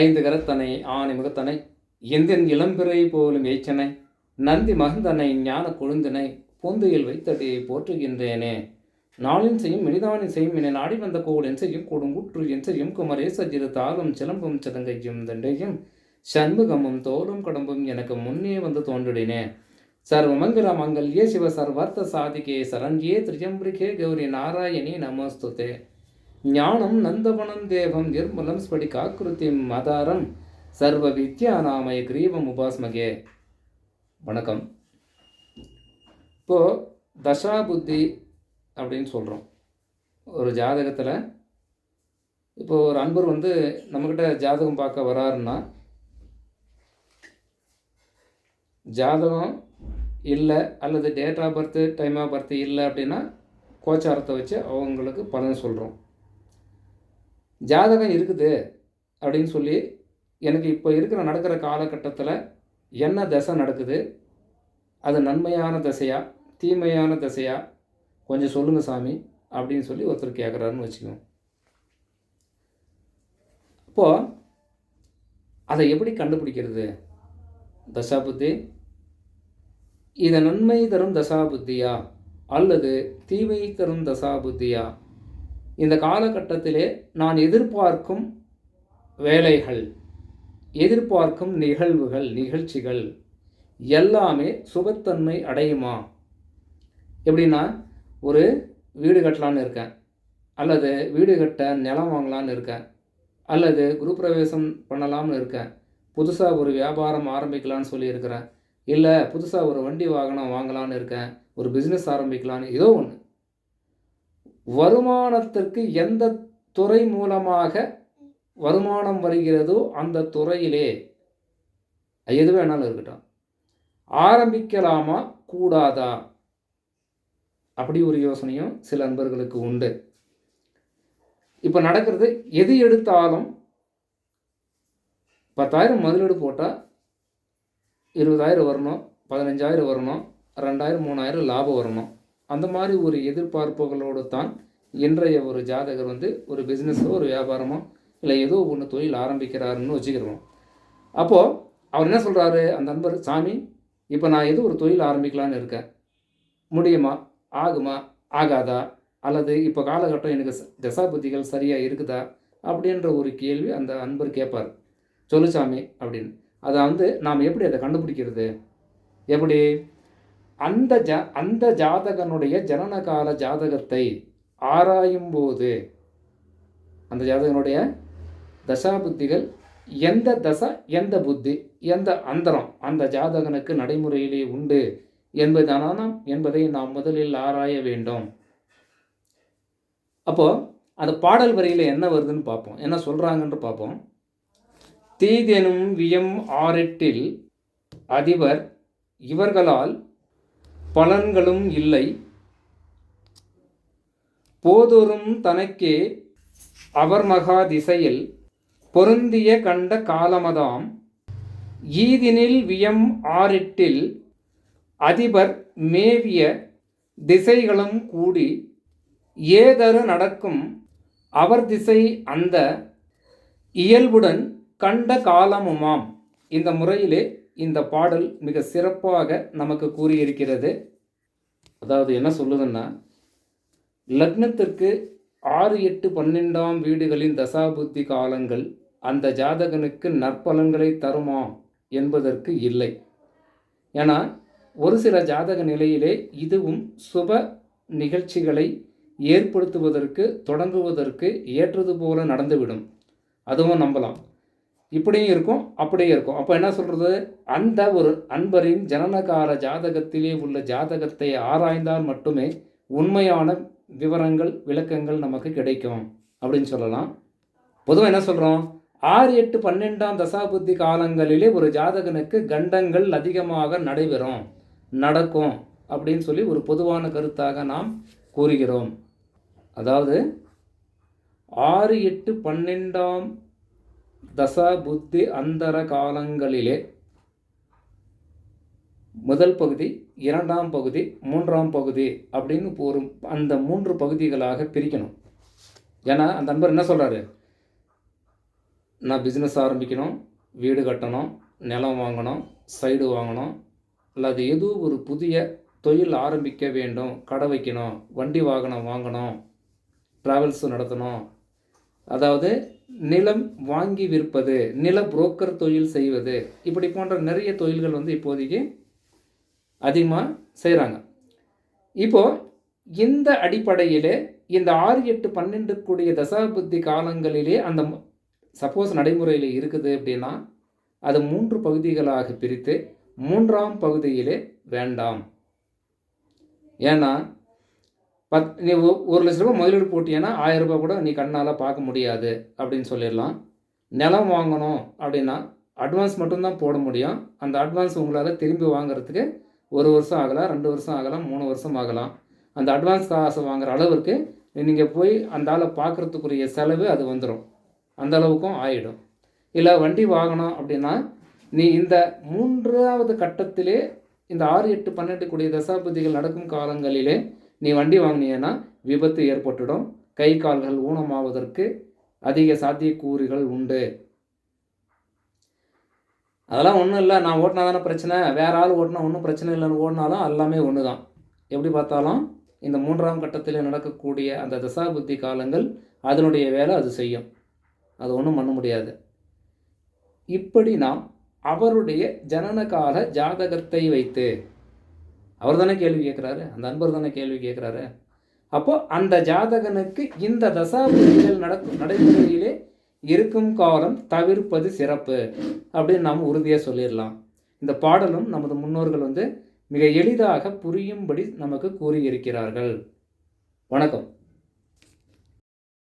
ஐந்து கரத்தனை ஆணி முகத்தனை எந்தென் இளம்பிறை போலும் ஏச்சனை நந்தி மகந்தனை ஞான கொழுந்தனை பொந்தையில் வைத்தடி போற்றுகின்றேனே. நாளின் செய்யும் இனிதானின் செய்யும் என நாடி வந்த கோவில் என் செய்யும் கொடுங்குற்று என் செய்யும் குமரேச சிறு தாளும் சிலம்பும் சிலங்கையும் தண்டையும் சண்முகமும் தோளும் கடம்பும் எனக்கு முன்னே வந்து தோன்றினே சர்வமங்கல மங்கல்யே சிவ சர்வார்த்த சாதிகே சரண்யே திரியம்பிரிகே கௌரி நாராயணி நமஸ்துதே. ஞானம் நந்தவனம் தேவம் நிர்மலம் ஸ்படிகாக்கிருத்திம் மதாரம் சர்வ வித்யா நாமய கிரீவம் உபாஸ்மகே. வணக்கம். இப்போது தசா புத்தி அப்படின்னு சொல்கிறோம் ஒரு ஜாதகத்தில் இப்போது ஒரு அன்பர் வந்து நம்மக்கிட்ட ஜாதகம் பார்க்க வராருன்னா ஜாதகம் இல்லை அல்லது date of birth time of birth இல்லை அப்படின்னா கோச்சாரத்தை வச்சு அவங்களுக்கு பலன் சொல்கிறோம் ஜாதகம் இருக்குது அப்படின்னு சொல்லி எனக்கு இப்போ இருக்கிற நடக்கிற காலகட்டத்தில் என்ன தசை நடக்குது? அது நன்மையான தசையா? தீமையான தசையா? கொஞ்சம் சொல்லுங்கள் சாமி அப்படின்னு சொல்லி ஒருத்தர் கேட்குறாருன்னு வச்சுக்கோங்க. அப்போது அதை எப்படி கண்டுபிடிக்கிறது? தசாபுத்தி இதை நன்மை தரும் தசாபுத்தியா அல்லது தீமை தரும் தசாபுத்தியா இந்த காலகட்டத்திலே நான் எதிர்பார்க்கும் வேலைகள் எதிர்பார்க்கும் நிகழ்வுகள் நிகழ்ச்சிகள் எல்லாமே சுபத்தன்மை அடையுமா? எப்படின்னா ஒரு வீடு கட்டலான்னு இருக்கேன் அல்லது வீடு கட்ட நிலம் வாங்கலான்னு இருக்கேன் அல்லது குருப்பிரவேசம் பண்ணலாம்னு இருக்கேன் புதுசாக ஒரு வியாபாரம் ஆரம்பிக்கலான்னு சொல்லியிருக்கிறேன் இல்லை புதுசாக ஒரு வண்டி வாகனம் வாங்கலான்னு இருக்கேன் ஒரு பிஸ்னஸ் ஆரம்பிக்கலான்னு ஏதோ ஒன்று வருமானத்திற்கு எந்த துறை மூலமாக வருமானம் வருகிறதோ அந்த துறையிலே எது வேணாலும் இருக்கட்டும் ஆரம்பிக்கலாமா கூடாதா? அப்படி ஒரு யோசனையும் சில நண்பர்களுக்கு உண்டு. இப்போ நடக்கிறது எது எடுத்தாலும் பத்தாயிரம் முதலீடு போட்டால் இருபதாயிரம் வரணும் பதினஞ்சாயிரம் வரணும் ரெண்டாயிரம் மூணாயிரம் லாபம் வரணும். அந்த மாதிரி ஒரு எதிர்பார்ப்புகளோடு தான் இன்றைய ஒரு ஜாதகர் வந்து ஒரு பிஸ்னஸோ ஒரு வியாபாரமோ இல்லை ஏதோ ஒன்று தொழில் ஆரம்பிக்கிறாருன்னு வச்சுக்கிறோம். அப்போது அவர் என்ன சொல்கிறாரு அந்த நண்பர் சாமி இப்போ நான் ஏதோ ஒரு தொழில் ஆரம்பிக்கலான்னு இருக்கேன். முடியுமா? ஆகுமா? ஆகாதா? அல்லது இப்போ காலகட்டம் எனக்கு தசாபதிகள் சரியாக இருக்குதா? அப்படின்ற ஒரு கேள்வி அந்த அன்பர் கேட்பார். சொல்லு சாமி அப்படின்னு. அதை வந்து நாம் எப்படி அதை கண்டுபிடிக்கிறது? எப்படி? அந்த ஜா அந்த ஜாதகனுடைய ஜனனகால ஜாதகத்தை ஆராயும் போது அந்த ஜாதகனுடைய தசா புத்திகள் எந்த தசை எந்த புத்தி எந்த அந்தரம் அந்த ஜாதகனுக்கு நடைமுறையிலே உண்டு என்பதான என்பதை நாம் முதலில் ஆராய வேண்டும். அப்போது அந்த பாடல் வரியில் என்ன வருதுன்னு பார்ப்போம். என்ன சொல்கிறாங்கன்னு பார்ப்போம். தீதெனும் வியம் ஆரெட்டில் அதிபர் இவர்களால் பலன்களும் இல்லை. போதொரும் தனக்கே அவர் மகா திசையில் பொருந்திய கண்ட காலமதாம். ஈதினில் வியம் ஆறிட்டில் அதிபர் மேவிய திசைகளும் கூடி ஏதரு நடக்கும் அவர் திசை அந்த இயல்புடன் கண்ட காலமுமாம். இந்த முறையிலே இந்த பாடல் மிக சிறப்பாக நமக்கு கூறியிருக்கிறது. அதாவது என்ன சொல்லுதுன்னா லக்னத்திற்கு ஆறு எட்டு பன்னெண்டாம் வீடுகளின் தசாபுத்தி காலங்கள் அந்த ஜாதகனுக்கு நற்பலன்களை தருமா என்பதற்கு இல்லை. ஏன்னா ஒரு சில ஜாதக நிலையிலே இதுவும் சுப நிகழ்ச்சிகளை ஏற்படுத்துவதற்கு தொடங்குவதற்கு ஏற்றது போல நடந்துவிடும். அதுவும் நம்பலாம். இப்படியும் இருக்கும் அப்படியும் இருக்கும். அப்போ என்ன சொல்கிறது அந்த ஒரு அன்பரின் ஜனனகார ஜாதகத்திலே உள்ள ஜாதகத்தை ஆராய்ந்தால் மட்டுமே உண்மையான விவரங்கள் விளக்கங்கள் நமக்கு கிடைக்கும் அப்படின்னு சொல்லலாம். பொதுவாக என்ன சொல்கிறோம் ஆறு எட்டு பன்னெண்டாம் தசாபுத்தி காலங்களிலே ஒரு ஜாதகனுக்கு கண்டங்கள் அதிகமாக நடைபெறும் நடக்கும் அப்படின்னு சொல்லி ஒரு பொதுவான கருத்தாக நாம் கூறுகிறோம். அதாவது ஆறு எட்டு பன்னெண்டாம் தசா புத்தி அந்தர காலங்களிலே முதல் பகுதி இரண்டாம் பகுதி மூன்றாம் பகுதி அப்படின்னு ஒரு அந்த மூன்று பகுதிகளாக பிரிக்கணும். ஏன்னா அந்த நண்பர் என்ன சொல்கிறாரு நான் பிஸ்னஸ் ஆரம்பிக்கணும் வீடு கட்டணும் நிலம் வாங்கணும் சைடு வாங்கணும் அல்லது ஏதோ ஒரு புதிய தொழில் ஆரம்பிக்க வேண்டும் கடை வைக்கணும் வண்டி வாகனம் வாங்கணும் ட்ராவல்ஸ் நடத்தணும். அதாவது நிலம் வாங்கி விற்பது நில புரோக்கர் தொழில் செய்வது இப்படி போன்ற நிறைய தொழில்கள் வந்து இப்போதைக்கு அதிகமாக செய்கிறாங்க இப்போது இந்த அடிப்படையிலே இந்த ஆறு எட்டு பன்னெண்டு கூடிய தசாபுத்தி காலங்களிலே அந்த சப்போஸ் நடைமுறையில் இருக்குது அப்படின்னா அது மூன்று பகுதிகளாக பிரித்து மூன்றாம் பகுதியிலே வேண்டாம். ஏன்னா பத் நீ ஒரு லட்ச ரூபாய் முதலீடு போட்டியன்னா ஆயிரம் ரூபாய் கூட நீ கண்ணால் பார்க்க முடியாது அப்படின்னு சொல்லிடலாம். நிலம் வாங்கணும் அப்படின்னா அட்வான்ஸ் மட்டும்தான் போட முடியும். அந்த அட்வான்ஸ் உங்களால் திரும்பி வாங்குறதுக்கு ஒரு வருஷம் ஆகலாம் ரெண்டு வருஷம் ஆகலாம் மூணு வருஷம் ஆகலாம். அந்த அட்வான்ஸ் காசு வாங்குற அளவுக்கு நீங்கள் போய் அந்த ஆளை பார்க்குறதுக்குரிய செலவு அது வந்துடும் அந்த அளவுக்கும் ஆகிடும் இல்லை வண்டி வாங்கணும் அப்படின்னா நீ இந்த மூன்றாவது கட்டத்திலே இந்த ஆறு எட்டு பன்னெண்டு கூடிய தசாபதிகள் நடக்கும் காலங்களிலே நீ வண்டி வாங்கினீன்னா விபத்து ஏற்பட்டுடும். கை கால்கள் ஊனமாவதற்கு அதிக சாத்தியக்கூறுகள் உண்டு. அதெல்லாம் ஒன்றும் இல்லை. நான் ஓட்டினா தானே பிரச்சனை. வேற ஆள் ஓட்டினா ஒன்றும் பிரச்சனை இல்லைன்னு ஓடினாலும் எல்லாமே ஒன்று தான் எப்படி பார்த்தாலும் இந்த மூன்றாம் கட்டத்தில் நடக்கக்கூடிய அந்த தசாபுத்தி காலங்கள் அதனுடைய வேலை அது செய்யும். அது ஒன்றும் பண்ண முடியாது. இப்படி நாம் அவருடைய ஜனனகால ஜாதகத்தை வைத்து அவர் தானே கேள்வி கேட்குறாரு? அந்த அன்பர் தானே கேள்வி கேட்குறாரு? அப்போது அந்த ஜாதகனுக்கு இந்த தசாபதிகள் நடக்கும் நடைமுறையிலே இருக்கும் காலம் தவிர்ப்பது சிறப்பு அப்படின்னு நாம் உறுதியாக சொல்லிடலாம். இந்த பாடலும் நமது முன்னோர்கள் வந்து மிக எளிதாக புரியும்படி நமக்கு கூறியிருக்கிறார்கள். வணக்கம்.